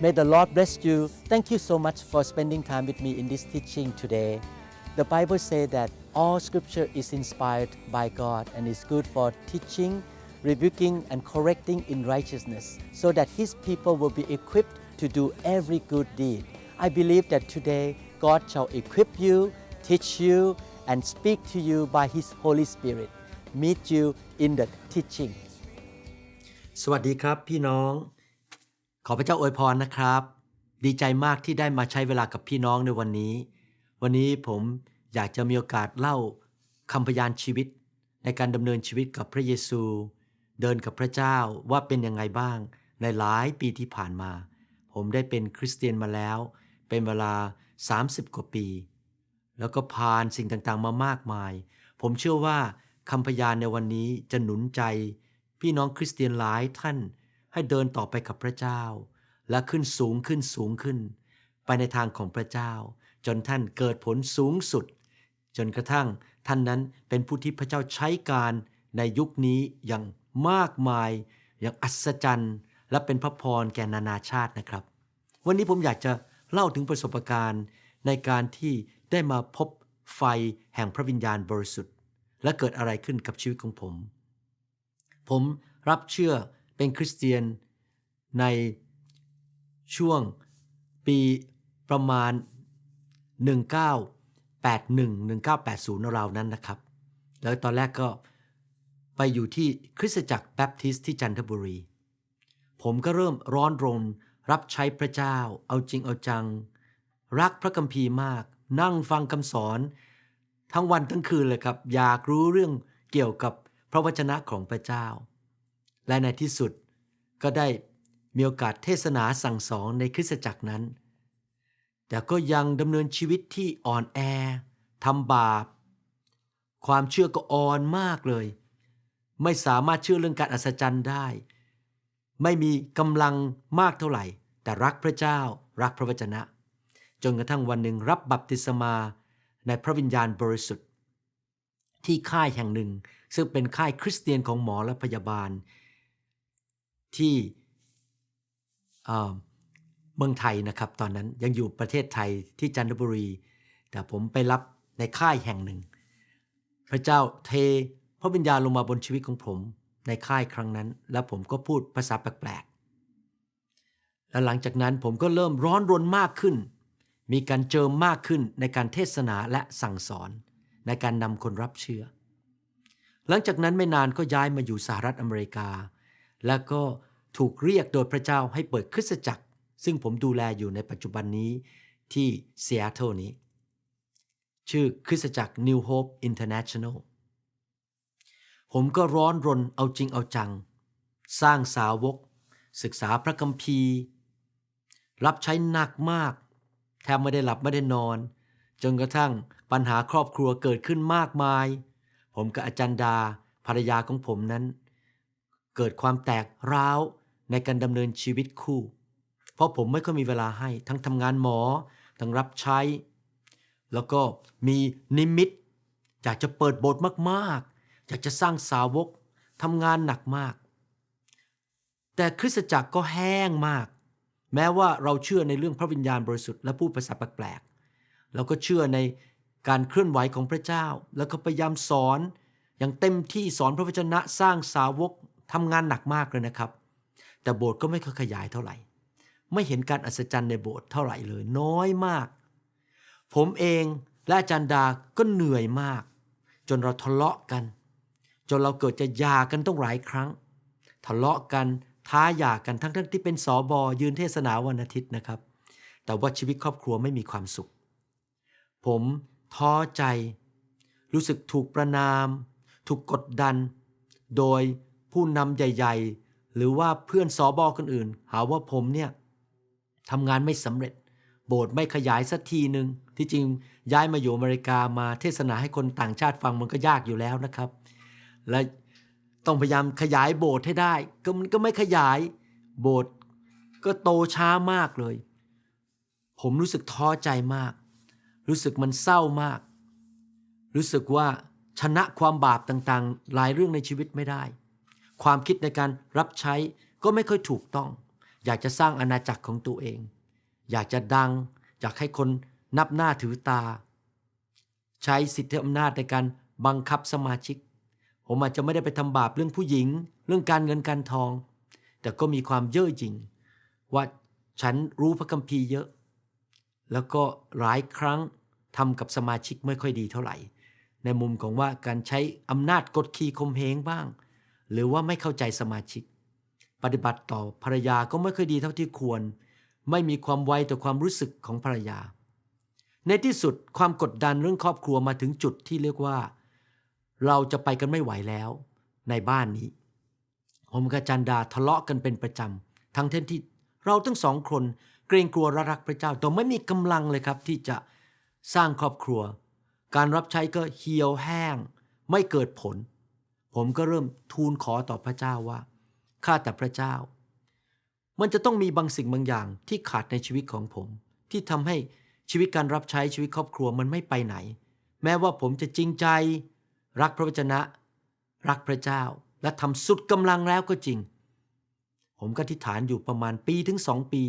May the Lord bless you. Thank you so much for spending time with me in this teaching today. The Bible says that all scripture is inspired by God and is good for teaching, rebuking, and correcting in righteousness, so that His people will be equipped to do every good deed. I believe that today God shall equip you, teach you, and speak to you by His Holy Spirit. Meet you in the teaching. สวัสดีครับพี่น้อง ขอพระเจ้าอวยพรนะครับ ดีใจมากที่ได้มาใช้เวลากับพี่น้องในวันนี้ วันนี้ผมอยากจะมีโอกาสเล่าคำพยานชีวิต ในการดำเนินชีวิตกับพระเยซู เดินกับพระเจ้าว่าเป็นยังไงบ้าง ในหลายปีที่ผ่านมา ผมได้เป็นคริสเตียนมาแล้ว เป็นเวลา 30 กว่าปี แล้วก็ผ่านสิ่งต่างๆ มามากมาย ผมเชื่อว่าคำพยานในวันนี้จะหนุนใจ พี่น้องคริสเตียนหลายท่าน ให้เดินต่อไปกับพระเจ้า และขึ้นสูงขึ้นสูงขึ้น ไปในทางของพระเจ้า จนท่านเกิดผลสูงสุด จนกระทั่งท่านนั้นเป็นผู้ที่พระเจ้าใช้การในยุคนี้อย่างมากมาย อย่างอัศจรรย์ และเป็นพระพรแก่นานาชาตินะครับ วันนี้ผมอยากจะเล่าถึงประสบการณ์ในการที่ได้มาพบไฟแห่งพระวิญญาณบริสุทธิ์ และเกิดอะไรขึ้นกับชีวิตของผม ผมรับเชื่อ เป็นคริสเตียนในช่วงปีประมาณ 1981 1980ราวนั้นนะครับ แล้วตอนแรกก็ไปอยู่ที่คริสตจักรแบปทิสต์ที่จันทบุรี ผมก็เริ่มร้อนรนรับใช้พระเจ้า เอาจริงเอาจัง รักพระคัมภีร์มาก นั่งฟังคำสอน ทั้งวันทั้งคืนเลยครับ อยากรู้เรื่องเกี่ยวกับพระวจนะของพระเจ้า และในที่สุดก็ได้มีโอกาสเทศนาสั่งสอนในคริสตจักรนั้น แต่ก็ยังดำเนินชีวิตที่อ่อนแอทำบาป ความเชื่อก็อ่อนมากเลย ไม่สามารถเชื่อเรื่องการอัศจรรย์ได้ ไม่มีกำลังมากเท่าไหร่ แต่รักพระเจ้ารักพระวจนะ จนกระทั่งวันหนึ่งรับบัพติศมาในพระวิญญาณบริสุทธิ์ ที่ค่ายแห่งหนึ่งซึ่งเป็นค่ายคริสเตียนของหมอและพยาบาล ที่เมืองไทยนะครับ ตอนนั้นยังอยู่ประเทศไทยที่จันทบุรี แต่ผมไปรับในค่ายแห่งหนึ่ง พระเจ้าเทพระวิญญาณลงมาบนชีวิตของผมในค่ายครั้งนั้น แล้วผมก็พูดภาษาแปลกๆแล้วหลังจากนั้นผมก็เริ่มร้อนรนมากขึ้น มีการเจิมมากขึ้นในการเทศนาและสั่งสอนในการนำคนรับเชื่อ หลังจากนั้นไม่นานก็ย้ายมาอยู่สหรัฐอเมริกา แล้วก็ถูกเรียกโดยพระเจ้าให้เปิดคริสตจักร ซึ่งผมดูแลอยู่ในปัจจุบันนี้ที่เซีแอตเทิลนี้ ชื่อคริสตจักร New Hope International ผมก็ร้อนรนเอาจริงเอาจัง สร้างสาวก ศึกษาพระคัมภีร์ รับใช้หนักมาก แทบไม่ได้หลับไม่ได้นอน จนกระทั่งปัญหาครอบครัวเกิดขึ้นมากมาย ผมกับอาจารย์ดาภรรยาของผมนั้น เกิดความแตกร้าวในการดำเนินชีวิตคู่ เพราะผมไม่ค่อยมีเวลาให้ทั้งทำงานหมอ ทั้งรับใช้ แล้วก็มีนิมิต อยากจะเปิดโบสถ์มากๆ อยากจะสร้างสาวกทำงานหนักมาก แต่คริสตจักรก็แห้งมาก แม้ว่าเราเชื่อในเรื่องพระวิญญาณบริสุทธิ์และพูดภาษาแปลกๆเราก็เชื่อในการเคลื่อนไหวของพระเจ้า แล้วก็พยายามสอนอย่างเต็มที่สอนพระวจนะสร้างสาวก ทำงานหนักมากเลยนะครับ แต่โบสถ์ก็ไม่ค่อยขยายเท่าไหร่ ไม่เห็นการอัศจรรย์ในโบสถ์เท่าไหร่เลย น้อยมาก ผมเองและอาจารย์ดาก็เหนื่อยมาก จนเราทะเลาะกัน จนเราเกิดจะหย่ากันต้องหลายครั้ง ทะเลาะกันท้าหย่ากันทั้งๆทที่เป็นสอบอยืนเทศนาวันอาทิตย์นะครับ แต่ว่าชีวิตครอบครัวไม่มีความสุข ผมท้อใจ รู้สึกถูกประนาม ถูกกดดัน โดย ผู้นำใหญ่ ๆ หรือว่าเพื่อนสอบอคนอื่น หาว่าผมเนี่ยทำงานไม่สำเร็จ โบสถ์ไม่ขยายสักทีหนึ่งที่จริงย้ายมาอยู่อเมริกามาเทศนาให้คนต่างชาติฟังมันก็ยากอยู่แล้วนะครับ และต้องพยายามขยายโบสถ์ให้ได้ ก็มันก็ไม่ขยายโบสถ์ก็โตช้ามากเลย ผมรู้สึกท้อใจมาก รู้สึกมันเศร้ามาก รู้สึกว่าชนะความบาปต่างๆ หลายเรื่องในชีวิตไม่ได้ ความคิดในการรับใช้ก็ไม่ค่อยถูกต้อง อยากจะสร้างอาณาจักรของตัวเอง อยากจะดัง อยากให้คนนับหน้าถือตา ใช้สิทธิอำนาจในการบังคับสมาชิก ผมอาจจะไม่ได้ไปทำบาปเรื่องผู้หญิง เรื่องการเงินการทอง แต่ก็มีความเย่อหยิ่งว่าฉันรู้พระคัมภีร์เยอะ แล้วก็หลายครั้งทำกับสมาชิกไม่ค่อยดีเท่าไหร่ ในมุมของว่าการใช้อำนาจกดขี่ข่มเหงบ้าง หรือว่าไม่เข้าใจสมาชิก ปฏิบัติต่อภรรยาก็ไม่ค่อยดีเท่าที่ควร ไม่มีความไวต่อความรู้สึกของภรรยา ในที่สุดความกดดันเรื่องครอบครัวมาถึงจุดที่เรียกว่า เราจะไปกันไม่ไหวแล้ว ในบ้านนี้ผมกับจันดาทะเลาะกันเป็นประจำทั้งที่ที่เราทั้งสองคนเกรงกลัวรักพระเจ้าแต่ไม่มีกำลังเลยครับที่จะสร้างครอบครัว การรับใช้ก็เหี่ยวแห้ง ไม่เกิดผล ผมก็เริ่มทูลขอต่อพระเจ้าว่า ข้าแต่พระเจ้า มันจะต้องมีบางสิ่งบางอย่างที่ขาดในชีวิตของผม ที่ทำให้ชีวิตการรับใช้ชีวิตครอบครัวมันไม่ไปไหน แม้ว่าผมจะจริงใจ รักพระวจนะ รักพระเจ้า และทำสุดกำลังแล้วก็จริง ผมก็ทิฏฐานอยู่ประมาณปีถึงสองปี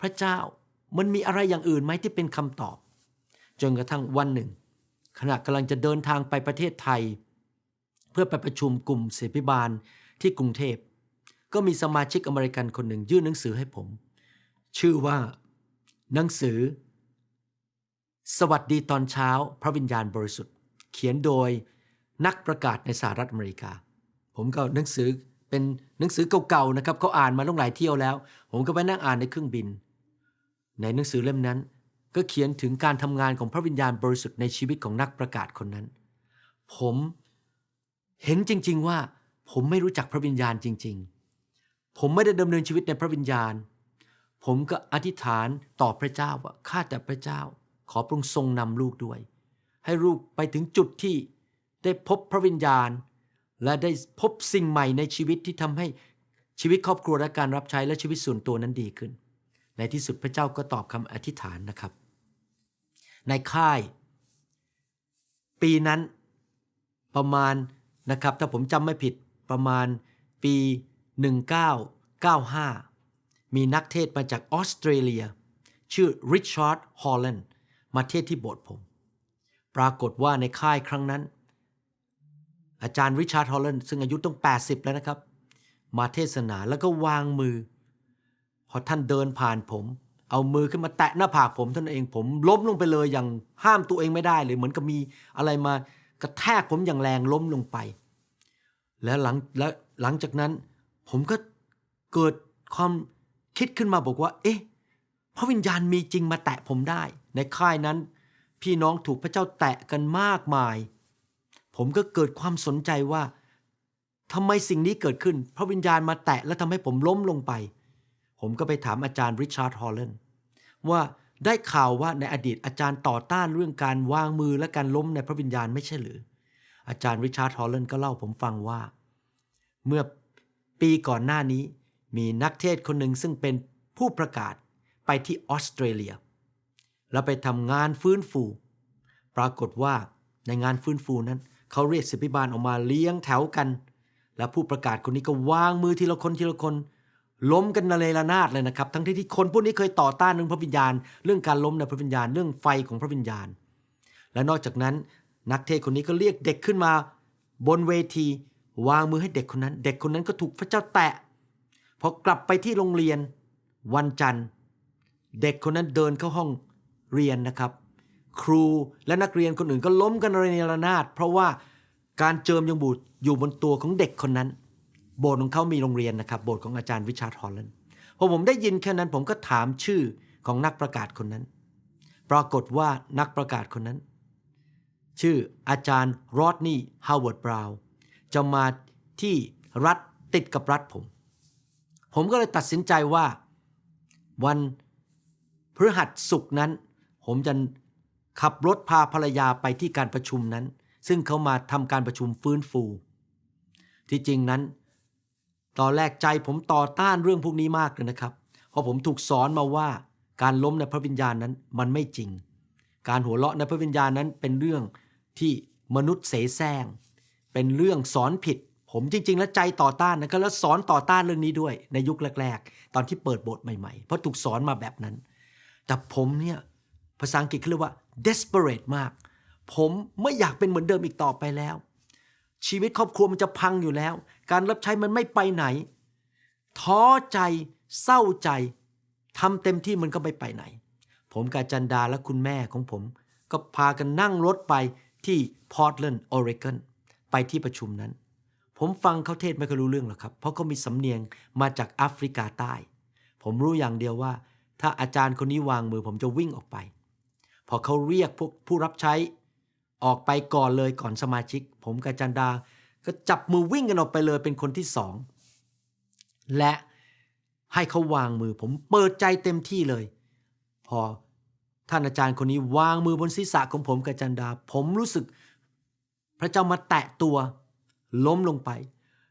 พระเจ้ามันมีอะไรอย่างอื่นไหมที่เป็นคำตอบ จนกระทั่งวันหนึ่ง ขณะกำลังจะเดินทางไปประเทศไทย เพื่อไปประชุมกลุ่มเสพิบาลที่กรุงเทพ ก็มีสมาชิกอเมริกันคนหนึ่งยื่นหนังสือให้ผม ชื่อว่า หนังสือ สวัสดีตอนเช้า พระวิญญาณบริสุทธิ์ เขียนโดยนักประกาศในสหรัฐอเมริกา ผมก็หนังสือเป็นหนังสือเก่าๆนะครับเขาอ่านมาต้งหลายเที่ยวแล้ว ผมก็ไปนั่งอ่านในเครื่องบิน ในหนังสือเล่มนั้น ก็เขียนถึงการทำงานของพระวิญญาณบริสุทธิ์ในชีวิตของนักประกาศคนนั้น ผม เห็นจริง ๆ ว่าผมไม่รู้จักพระวิญญาณจริง ๆ ผมไม่ได้ดำเนินชีวิตในพระวิญญาณ ผมก็อธิษฐานต่อพระเจ้าว่าข้าแต่พระเจ้า ขอพระองค์ทรงนำลูกด้วย ให้ลูกไปถึงจุดที่ได้พบพระวิญญาณ และได้พบสิ่งใหม่ในชีวิตที่ทำให้ชีวิตครอบครัวและการรับใช้และชีวิตส่วนตัวนั้นดีขึ้น ในที่สุดพระเจ้าก็ตอบคำอธิษฐานนะครับ ในค่าย ปีนั้นประมาณ นะครับ ถ้าผมจำไม่ผิดประมาณปี 1995 มีนักเทศมาจากออสเตรเลีย ชื่อริชาร์ดฮอลแลนด์มาเทศที่โบสถ์ผม ปรากฏว่าในค่ายครั้งนั้น อาจารย์ริชาร์ดฮอลแลนด์ซึ่งอายุต้อง 80 แล้วนะครับ มาเทศนาแล้วก็วางมือ พอท่านเดินผ่านผม เอามือขึ้นมาแตะหน้าผากผมท่านเองผมล้มลงไปเลยอย่างห้ามตัวเองไม่ได้เลย เหมือนกับมีอะไรมากระแทกผมอย่างแรงล้มลงไป แล้วหลังและหลังจากนั้นผมก็เกิดความคิดขึ้นมาบอกว่า เอ๊ะพระวิญญาณมีจริงมาแตะผมได้ ในค่ายนั้น พี่น้องถูกพระเจ้าแตะกันมากมาย ผมก็เกิดความสนใจว่าทำไมสิ่งนี้เกิดขึ้น พระวิญญาณมาแตะแล้วทำให้ผมล้มลงไป ผมก็ไปถามอาจารย์ริชาร์ดฮอลแลนว่าได้ข่าวว่าในอดีตอาจารย์ต่อต้านเรื่องการวางมือและการล้มในพระวิญญาณไม่ใช่หรือ อาจารย์ริชาร์ดฮอลแลนก็เล่าผมฟังว่า เมื่อปีก่อนหน้านี้มีนักเทศคนหนึ่งซึ่งเป็นผู้ประกาศไปที่ออสเตรเลีย แล้วไปทำงานฟื้นฟู ปรากฏว่าในงานฟื้นฟูนั้น เขาเรียกศิษย์บาลออกมาเลี้ยงแถวกัน และผู้ประกาศคนนี้ก็วางมือทีละคนทีละคน ล้มกันระเลระนาดเลยนะครับ ทั้งที่ที่คนพวกนี้เคยต่อต้านเรื่องพระวิญญาณ เรื่องการล้มในพระวิญญาณ เรื่องไฟของพระวิญญาณ และนอกจากนั้น นักเทศคนนี้ก็เรียกเด็กขึ้นมา บนเวที วางมือให้เด็กคนนั้น เด็กคนนั้นก็ถูกพระเจ้าแตะพอกลับไปที่โรงเรียนวันจันทร์ เด็กคนนั้นเดินเข้าห้องเรียนนะครับ ครูและนักเรียนคนอื่นก็ล้มกันระเนระนาด เพราะว่าการเจิมยงบูดอยู่บนตัวของเด็กคนนั้น โบสถ์ของเขามีโรงเรียนนะครับ โบสถ์ของอาจารย์วิชาร์ดฮอลแลนด์พอผมได้ยินแค่นั้นผมก็ถามชื่อของนักประกาศคนนั้น ปรากฏว่านักประกาศคนนั้น ชื่ออาจารย์โรดนีย์ฮาวเวิร์ดบราวน์จะมาที่รัฐติดกับรัฐผม ผมก็เลยตัดสินใจว่า วันพฤหัสสุกร์นั้น ผมจะขับรถพาภรรยาไปที่การประชุมนั้น ซึ่งเขามาทำการประชุมฟื้นฟู ที่จริงนั้น ตอนแรกใจผมต่อต้านเรื่องพวกนี้มากเลยนะครับ เพราะผมถูกสอนมาว่าการล้มในพระวิญญาณนั้นมันไม่จริง การหัวเราะในพระวิญญาณนั้นเป็นเรื่อง ที่มนุษย์เสแสร้งเป็นเรื่องสอนผิด ผมจริง ๆ แล้วใจต่อต้านนะครับแล้วสอนต่อต้านเรื่องนี้ด้วย ในยุคแรก ๆ ตอนที่เปิดบสถ์ใหม่ๆ เพราะถูกสอนมาแบบนั้น แต่ผมเนี่ยภาษาอังกฤษเขาเรียกว่า desperate มาก ผมไม่อยากเป็นเหมือนเดิมอีกต่อไปแล้ว ชีวิตครอบครัวมันจะพังอยู่แล้ว การรับใช้มันไม่ไปไหน ท้อใจเศร้าใจทำเต็มที่มันก็ไม่ไปไหน ผมกับจันดาและคุณแม่ของผม ก็พากันนั่งรถไป ที่พอร์ตแลนด์ออริกอนไปที่ประชุมนั้น ผมฟังเขาเทศไม่ค่อยรู้เรื่องหรอกครับ เพราะเขามีสำเนียงมาจากแอฟริกาใต้ ผมรู้อย่างเดียวว่า ถ้าอาจารย์คนนี้วางมือผมจะวิ่งออกไป พอเขาเรียกพวกผู้รับใช้ออกไปก่อนเลยก่อนสมาชิก ผมกับจันดา ก็จับมือวิ่งกันออกไปเลยเป็นคนที่สอง และให้เขาวางมือผมเปิดใจเต็มที่เลย พอ ท่านอาจารย์คนนี้วางมือบนศีรษะของผมกับจันดา ผมรู้สึก พระเจ้ามาแตะตัว ล้มลงไป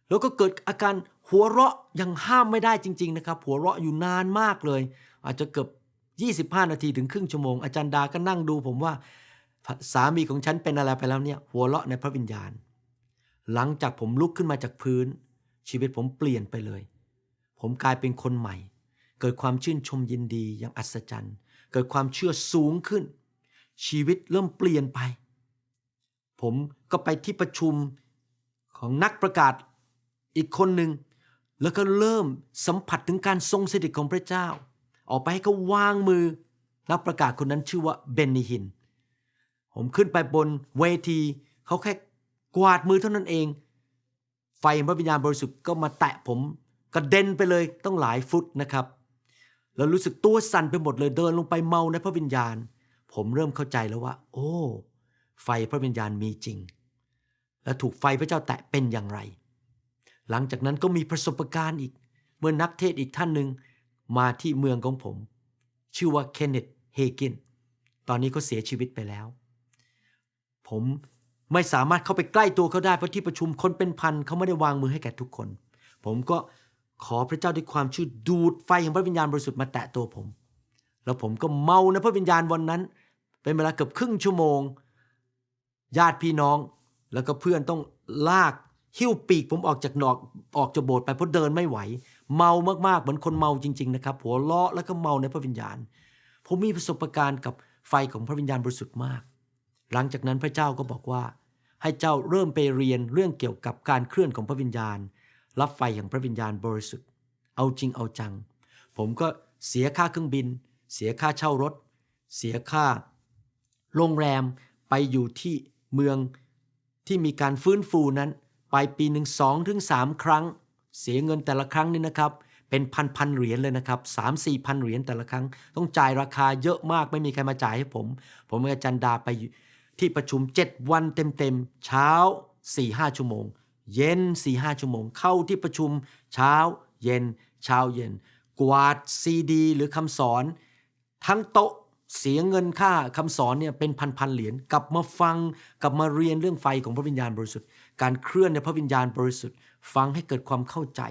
แล้วก็เกิดอาการหัวเราะยังห้ามไม่ได้จริง ๆ นะครับ หัวเราะอยู่นานมากเลย อาจจะเกือบ 25 นาทีถึงครึ่งชั่วโมง อาจารย์ดาก็นั่งดูผมว่าสามีของฉันเป็นอะไรไปแล้วเนี่ย หัวเราะในพระวิญญาณ หลังจากผมลุกขึ้นมาจากพื้น ชีวิตผมเปลี่ยนไปเลย ผมกลายเป็นคนใหม่ เกิดความชื่นชมยินดีอย่างอัศจรรย์ เกิดความเชื่อสูงขึ้น ชีวิตเริ่มเปลี่ยนไป ผมก็ไปที่ประชุมของนักประกาศอีกคนหนึ่งแล้วก็เริ่มสัมผัสถึงการทรงสถิตของพระเจ้า ออกไปให้เขาวางมือ นักประกาศคนนั้นชื่อว่าเบนนิฮิน ผมขึ้นไปบนเวที เขาแค่กวาดมือเท่านั้นเอง ไฟพระวิญญาณบริสุทธิ์ก็มาแตะผมกระเด็นไปเลยต้องหลายฟุตนะครับ แล้วรู้สึกตัวสั่นไปหมดเลยเดินลงไปเมาในพระวิญญาณ ผมเริ่มเข้าใจแล้วว่า โอ้ ไฟพระวิญญาณมีจริง และถูกไฟพระเจ้าแตะเป็นอย่างไร หลังจากนั้นก็มีประสบการณ์อีก เมื่อนักเทศอีกท่านหนึ่งมาที่เมืองของผม ชื่อว่าเคนเนตเฮกินตอนนี้เขาเสียชีวิตไปแล้ว ผมไม่สามารถเข้าไปใกล้ตัวเขาได้เพราะที่ประชุมคนเป็นพันเขาไม่ได้วางมือให้แก่ทุกคน ผมก็ ขอพระเจ้าด้วยความชื่อดูดไฟของพระวิญญาณบริสุทธิ์มาแตะตัวผม แล้วผมก็เมาในพระวิญญาณวันนั้น เป็นเวลาเกือบครึ่งชั่วโมง ญาติพี่น้อง แล้วก็เพื่อนต้องลากหิ้วปีกผมออกจากนอกออกจากโบสถ์ไปเพราะเดินไม่ไหว เมามากๆเหมือนคนเมาจริง ๆ นะครับ หัวเราะแล้วก็เมาในพระวิญญาณ ผมมีประสบการณ์กับไฟของพระวิญญาณบริสุทธิ์มาก หลังจากนั้นพระเจ้าก็บอกว่า ให้เจ้าเริ่มไปเรียนเรื่องเกี่ยวกับการเคลื่อนของพระวิญญาณ รับไฟอย่างพระวิญญาณบริสุทธิ์ เอาจริงเอาจัง ผมก็เสียค่าเครื่องบิน เสียค่าเช่ารถ เสียค่า โรงแรมไปอยู่ที่เมืองที่มีการฟื้นฟูนั้น ไปปีหนึ่งสองถึงสามครั้ง เสียเงินแต่ละครั้งนี่นะครับเป็นพันพันเหรียญเลยนะครับสามสี่พันเหรียญแต่ละครั้ง ต้องจ่ายราคาเยอะมากไม่มีใครมาจ่ายให้ผม ผมกับจันดาไปที่ประชุม 7 วันเต็มๆเช้า4-5ชั่วโมง เย็น4-5ชั่วโมง เข้าที่ประชุมเช้าเย็นเช้าเย็น กวาดซีดี หรือคำสอน ทั้งโต๊ะเสียเงินค่าคำสอนเนี่ยเป็นพันๆเหรียญกลับมาฟังกลับมาเรียนเรื่องไฟของพระวิญญาณบริสุทธิ์ การเคลื่อนในพระวิญญาณบริสุทธิ์ ฟังให้เกิดความเข้าใจ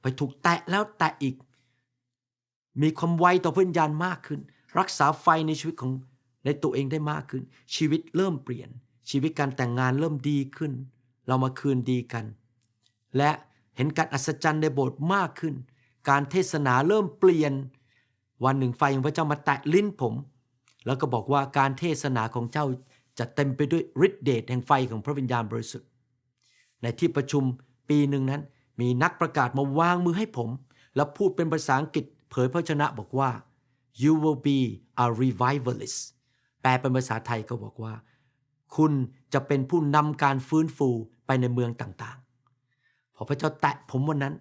ไปถูกแตะแล้วแตะอีก มีความไวต่อพระวิญญาณมากขึ้น รักษาไฟในชีวิตของในตัวเองได้มากขึ้น ชีวิตเริ่มเปลี่ยน ชีวิตการแต่งงานเริ่มดีขึ้น เรามาคืนดีกัน และเห็นการอัศจรรย์ในโบสถ์มากขึ้น การเทศนาเริ่มเปลี่ยน วันหนึ่งไฟของพระเจ้ามาแตะลิ้นผม แล้วก็บอกว่าการเทศนาของเจ้าจะเต็มไปด้วยฤทธิเดชแห่งไฟของพระวิญญาณบริสุทธิ์ ในที่ประชุมปีหนึ่งนั้น มีนักประกาศมาวางมือให้ผม แล้วพูดเป็นภาษาอังกฤษเผยพระชนะบอกว่า you will be a revivalist แปลเป็นภาษาไทยก็บอกว่า คุณจะเป็นผู้นำการฟื้นฟู ไปในเมืองต่างๆ พอพระเจ้าแตะผมวันนั้น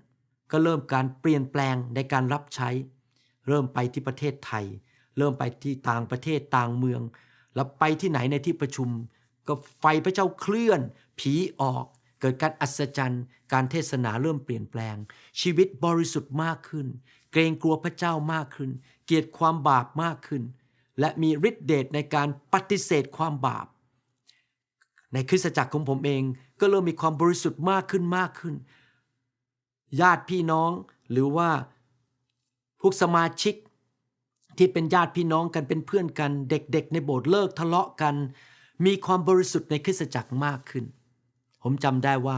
ก็เริ่มการเปลี่ยนแปลงในการรับใช้ เริ่มไปที่ประเทศไทย เริ่มไปที่ต่างประเทศต่างเมือง แล้วไปที่ไหนในที่ประชุม ก็ไฟพระเจ้าเคลื่อน ผีออก เกิดการอัศจรรย์ การเทศนาเริ่มเปลี่ยนแปลง ชีวิตบริสุทธิ์มากขึ้น เกรงกลัวพระเจ้ามากขึ้น เกียดความบาปมากขึ้น และมีฤทธิเดชในการปฏิเสธความบาป ในคริสตจักรของผมเองก็เริ่มมีความบริสุทธิ์มากขึ้นมากขึ้น ญาติพี่น้องหรือว่าพวกสมาชิกที่เป็นญาติพี่น้องกันเป็นเพื่อนกัน เด็กๆ ในโบสถ์เลิกทะเลาะกัน มีความบริสุทธิ์ในคริสตจักรมากขึ้น ผมจำได้ว่า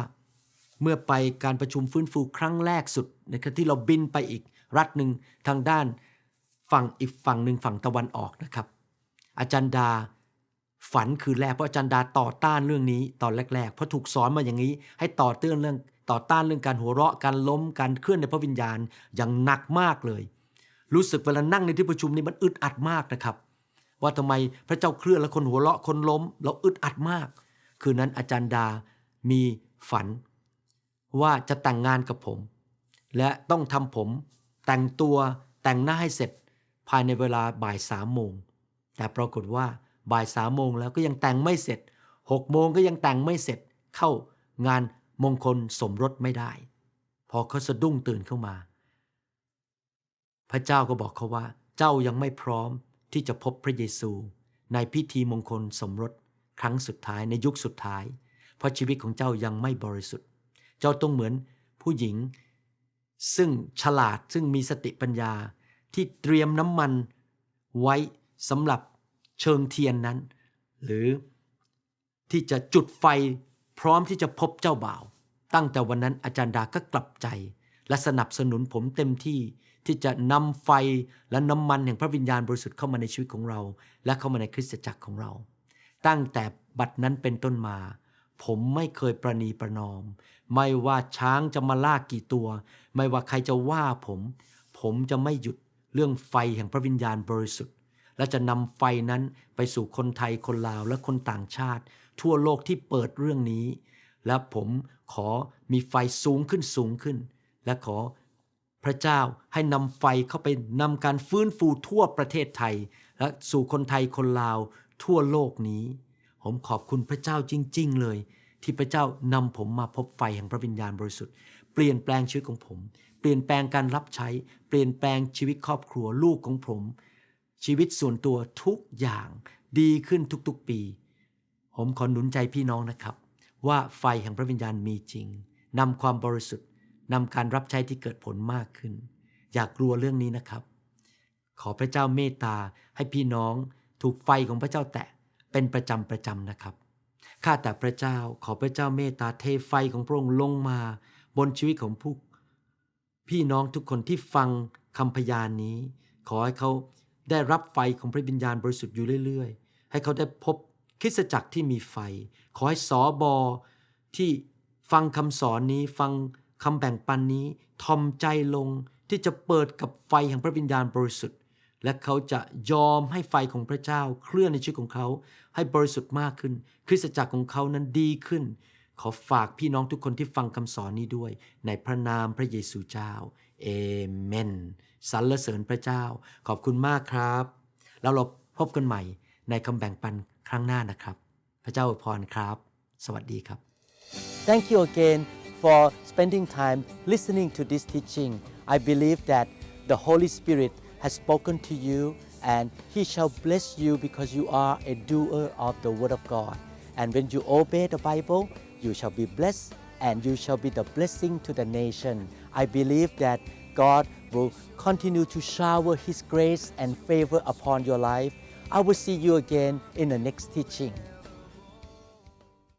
เมื่อไปการประชุมฟื้นฟูครั้งแรกสุดนะครับที่เราบินไปอีกรัฐหนึ่งทางด้านฝั่งอีกฝั่งหนึ่งฝั่งตะวันออกนะครับ อาจารย์ดา ฝันคืนแรกเพราะอาจารย์ดาต่อต้านเรื่องนี้ตอนแรก ๆ เพราะถูกสอนมาอย่างนี้ ให้ต่อเตือนเรื่องต่อต้านเรื่องการหัวเราะการล้มการเคลื่อนในพระวิญญาณอย่างหนักมากเลย รู้สึกเวลานั่งในที่ประชุมนี้มันอึดอัดมากนะครับ ว่าทำไมพระเจ้าเคลื่อนแล้วคนหัวเราะคนล้ม เราอึดอัดมาก คืนนั้นอาจารย์ดามีฝัน ว่าจะแต่งงานกับผม และต้องทำผมแต่งตัวแต่งหน้าให้เสร็จภายในเวลาบ่ายสามโมงแต่ปรากฏว่า บ่ายสามโมงแล้วก็ยังแต่งไม่เสร็จหกโมงก็ยังแต่งไม่เสร็จเข้างานมงคลสมรสไม่ได้ พอเขาสะดุ้งตื่นเข้ามา พระเจ้าก็บอกเขาว่า เจ้ายังไม่พร้อมที่จะพบพระเยซู ในพิธีมงคลสมรสครั้งสุดท้ายในยุคสุดท้าย เพราะชีวิตของเจ้ายังไม่บริสุทธิ์ เจ้าต้องเหมือนผู้หญิง ซึ่งฉลาดซึ่งมีสติปัญญาที่เตรียมน้ำมันไว้สำหรับ เชิงเทียนนั้น หรือที่จะจุดไฟพร้อมที่จะพบเจ้าบ่าว ตั้งแต่วันนั้นอาจารย์ดาก็กลับใจ และสนับสนุนผมเต็มที่ที่จะนำไฟและน้ำมันแห่งพระวิญญาณบริสุทธิ์เข้ามาในชีวิตของเรา และเข้ามาในคริสตจักรของเรา ตั้งแต่บัดนั้นเป็นต้นมา ผมไม่เคยประนีประนอม ไม่ว่าช้างจะมาลากกี่ตัว ไม่ว่าใครจะว่าผม ผมจะไม่หยุดเรื่องไฟแห่งพระวิญญาณบริสุทธิ์ และจะนำไฟนั้นไปสู่คนไทยคนลาวและคนต่างชาติ ทั่วโลกที่เปิดเรื่องนี้ และผมขอมีไฟสูงขึ้นสูงขึ้น และขอพระเจ้าให้นำไฟเข้าไปนำการฟื้นฟูทั่วประเทศไทย และสู่คนไทยคนลาวทั่วโลกนี้ ผมขอบคุณพระเจ้าจริง ๆ เลย ที่พระเจ้านำผมมาพบไฟแห่งพระวิญญาณบริสุทธิ์เปลี่ยนแปลงชีวิตของผม เปลี่ยนแปลงการรับใช้ เปลี่ยนแปลงชีวิตครอบครัวลูกของผม ชีวิตส่วนตัวทุกอย่างดีขึ้นทุกๆปี ผมขอหนุนใจพี่น้องนะครับ ว่าไฟแห่งพระวิญญาณมีจริงนำความบริสุทธิ์นำการรับใช้ที่เกิดผลมากขึ้น อย่ากกลัวเรื่องนี้นะครับ ขอพระเจ้าเมตตาให้พี่น้องถูกไฟของพระเจ้าแตะเป็นประจำประจำนะครับข้าแต่พระเจ้าขอพระเจ้าเมตตาเทไฟของพระองค์ลงมา บนชีวิตของผู้พี่น้องทุกคนที่ฟังคำพยานนี้ ขอให้เขา ได้รับไฟของพระวิญญาณบริสุทธิ์อยู่เรื่อยๆ ให้เขาได้พบคริสตจักรที่มีไฟ ขอให้สอบอที่ฟังคำสอนนี้ฟังคำแบ่งปันนี้ทอมใจลงที่จะเปิดกับไฟแห่งพระวิญญาณบริสุทธิ์ และเขาจะยอมให้ไฟของพระเจ้าเคลื่อนในชีวิตของเขา ให้บริสุทธิ์มากขึ้น คริสตจักรของเขานั้นดีขึ้น ขอฝากพี่น้องทุกคนที่ฟังคำสอนนี้ด้วย ในพระนามพระเยซูเจ้า เอเมนสรรเสริญพระเจ้า ขอบคุณมากครับ แล้วเราพบกันใหม่ในคำแบ่งปันครั้งหน้านะครับ พระเจ้าอวยพรครับ สวัสดีครับ Thank you again for spending time listening to this teaching. I believe that the Holy Spirit has spoken to you and He shall bless you because you are a doer of the Word of God. And when you obey the Bible you shall be blessed and you shall be the blessing to the nation. I believe that God will continue to shower His grace and favor upon your life. I will see you again in the next teaching.